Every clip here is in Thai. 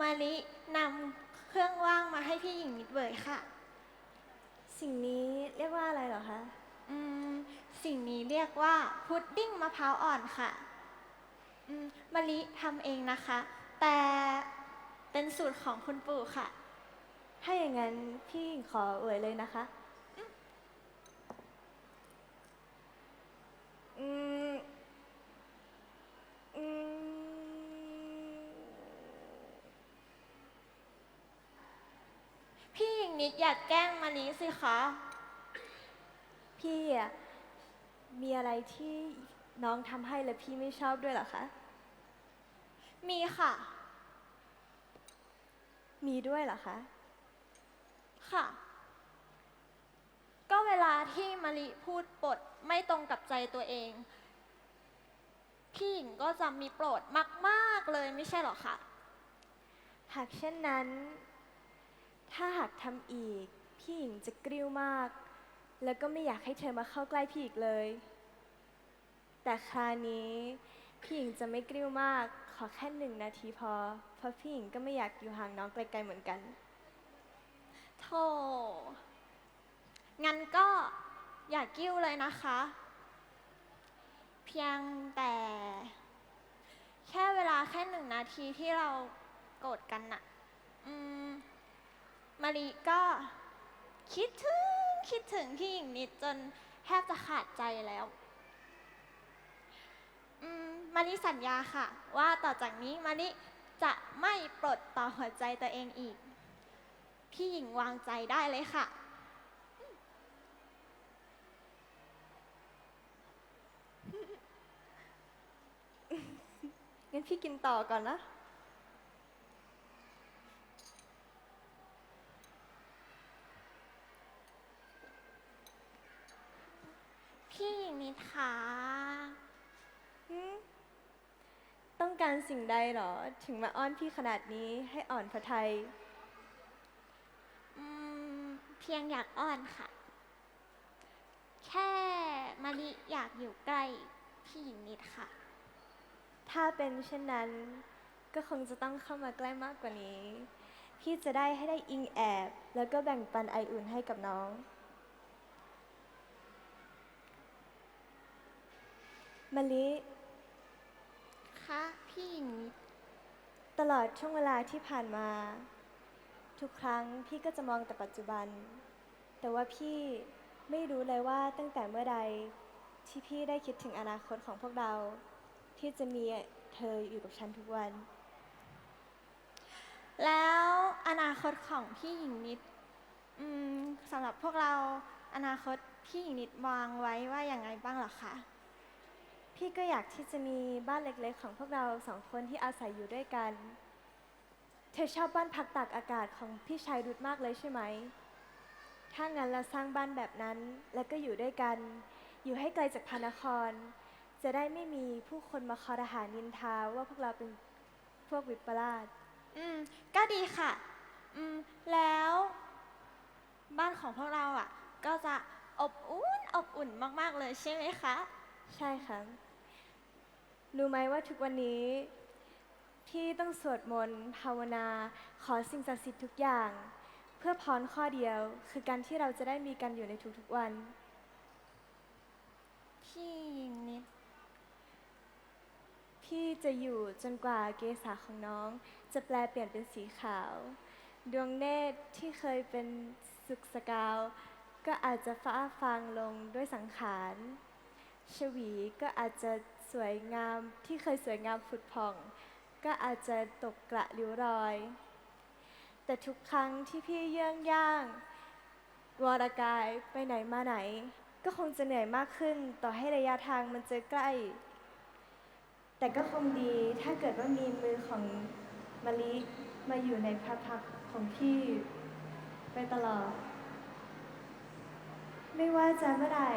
มาลินำเครื่องว่างมาให้พี่หญิงนิดเบิร์ดค่ะ สิ่งนี้เรียกว่าอะไรเหรอคะ อืม สิ่งนี้เรียกว่าพุดดิ้งมะพร้าวอ่อนค่ะ อืมมะลิทำเองนะคะ แต่เป็นสูตรของคุณปู่ค่ะ ถ้าอย่างนั้นพี่หญิงขอเอ่ยเลยนะคะ อืม อืม พี่หญิง นิดอยากแกล้งมะลิสิคะ พี่อะมีอะไรที่น้องทำให้แล้วพี่ไม่ชอบด้วยเหรอคะ มีค่ะ มีด้วยเหรอคะ ค่ะ ก็เวลาที่มะลิพูดปดไม่ตรงกับใจตัวเอง พี่หญิงก็จะมีโปรดมาก ๆ เลยไม่ใช่เหรอคะ หากเช่นนั้น ถ้าหากทำอีก พี่หญิงจะกริ้วมาก แล้วก็ไม่อยากให้เธอมาเข้าใกล้พี่อีกเลย แต่คราวนี้พี่หญิงจะไม่กริ้วมาก ขอแค่หนึ่งนาทีพอ เพราะพี่หญิงก็ไม่อยากอยู่ห่างน้องไกลๆเหมือนกัน โธ่ งั้นก็อย่ากิ้วเลยนะคะ เพียงแต่ แค่เวลาแค่หนึ่งนาทีที่เราโกรธกันน่ะ อืม มารีก็คิดถึงคิดถึงพี่หญิงนิดจนแทบจะขาดใจแล้วมมารีสัญญาค่ะ ว่าต่อจากนี้มารีจะไม่ปลดต่อหัวใจตัวเองอีก พี่หญิงวางใจได้เลยค่ะงั้นพี่กินต่อก่อนนะ พี่หญิงนิดคะ หืมต้อง การสิ่งใดเหรอ ถึงมาอ้อนพี่ขนาดนี้ให้อ่อนพระทัยอืม เพียงอยากอ้อนค่ะ แค่มาริอยากอยู่ใกล้พี่หญิงนิดค่ะ ถ้าเป็นเช่นนั้น ก็คงจะต้องเข้ามาใกล้มากกว่านี้ พี่จะได้ให้ได้อิงแอบ แล้วก็แบ่งปันไออุ่นให้กับน้องมะลิ คะพี่หญิงนิดตลอดช่วงเวลาที่ผ่านมา ทุกครั้งพี่ก็จะมองแต่ปัจจุบัน แต่ว่าพี่ไม่รู้เลยว่าตั้งแต่เมื่อใดที่พี่ได้คิดถึงอนาคตของพวกเรา ที่จะมีเธออยู่กับฉันทุกวัน แล้วอนาคตของพี่หญิงนิดอืมสำหรับพวกเราอนาคตพี่หญิงนิดวางไว้ว่าอย่างไรบ้างเหรอคะ พี่ก็อยากที่จะมีบ้านเล็กๆ ของพวกเราสองคนที่อาศัยอยู่ด้วยกัน เธอชอบบ้านพักตากอากาศของพี่ชายรุดมากเลยใช่ไหม ถ้างั้นเราสร้างบ้านแบบนั้นแล้วก็อยู่ด้วยกัน อยู่ให้ไกลจากพระนคร จะได้ไม่มีผู้คนมาคอรหานินทาว่าพวกเราเป็นพวกวิปลาสอืม ก็ดีค่ะ อืม แล้ว บ้านของพวกเราอะ ก็จะอบอุ่นอบอุ่นมาก ๆ เลยใช่ไหมคะ ใช่ค่ะ รู้ไหมว่าทุกวันนี้ พี่ต้องสวดมนต์ภาวนาขอสิ่งศักดิ์สิทธิ์ทุกอย่าง เพื่อพรข้อเดียว คือการที่เราจะได้มีกันอยู่ในทุกๆวัน พี่หญิงนิด พี่จะอยู่จนกว่าเกษาของน้อง จะแปลเปลี่ยนเป็นสีขาว ดวงเนตรที่เคยเป็นสุกสกาว ก็อาจจะฟ้าฟางลงด้วยสังขาร ชวีก็อาจจะ สวยงามที่เคยสวยงามผุดผ่อง ก็อาจจะตกกระริ้วรอย แต่ทุกครั้งที่พี่เยื่องย่าง วรกายไปไหนมาไหน ก็คงจะเหนื่อยมากขึ้นต่อให้ระยะทางมันจะใกล้ แต่ก็คงดีถ้าเกิดว่ามีมือของมะลิมาอยู่ในพระพักของพี่ไปตลอด ไม่ว่าจะเมื่อไหร่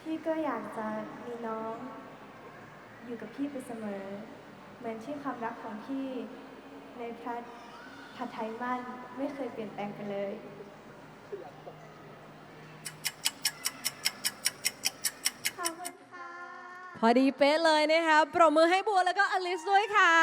พี่ก็อยากจะมีน้อง อยู่กับพี่ไปเสมอ เหมือนที่ความรักของพี่ในพระผัดไทยมั่นไม่เคยเปลี่ยนแปลงไปเลย ขอบคุณค่ะ พอดีเป๊ะเลยนะคะ ปรบมือให้บัวแล้วก็อลิสด้วยค่ะ